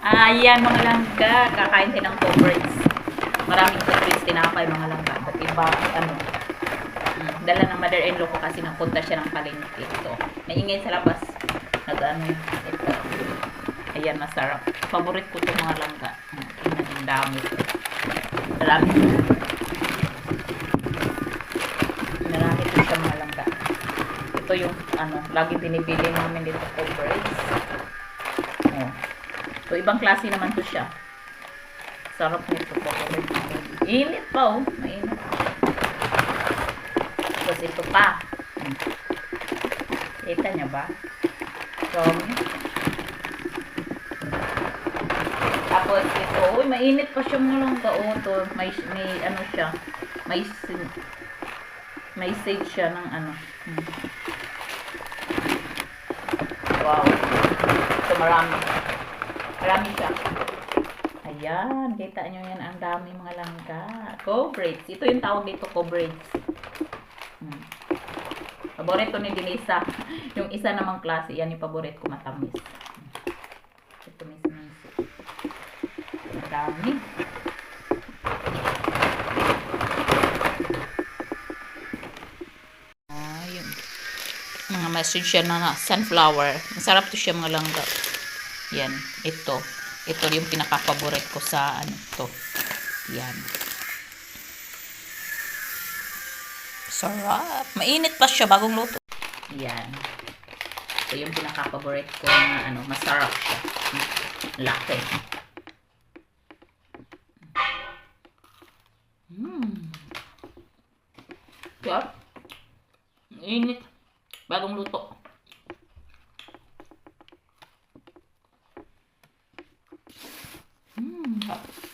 Ayan mga langga, kakain din ng coverage. Maraming coverage tinapay mga langga. At iba, ano, mm, dala ng mother-in-law ko kasi napunta siya ng palengke. Ito, naingay sa labas. Nag-ano, ito. Ayan, masarap. Favorite ko itong mga langga. Mm, tingnan, ang dami. Marami. Marami ito siya mga langga. Ito yung, ano, lagi binibili namin dito coverage. So, ibang klase naman to siya. Sarap nito po. Init pa oh. Mainit. Tapos ito pa. Hmm. Kita niya ba? So, tapos ito, uy, mainit pa siya mga langga. Oh, to, may, may ano siya. May, sin- may sage siya ng ano. Hmm. Wow. Ito marami. Marami siya. Ayan, kita nyo yan. Ang dami mga langka. Cobraids. Ito yung tawag dito, cobraids. Hmm. Paborito ni Denisa. Yung isa namang klase, yan yung paborito ko matamis. Ito miss Ang dami. Ah, yun. Mga message siya na, na sunflower. Masarap to siya mga langga. Yan, ito. Ito yung pinaka-favorite ko sa ano to. Yan. Sarap. Mainit pa siya bagong luto. Yan. Ito yung pinaka-favorite ko na ano, masarap siya. Laki. Hmm. Sarap. Init. Bagong luto. 嗯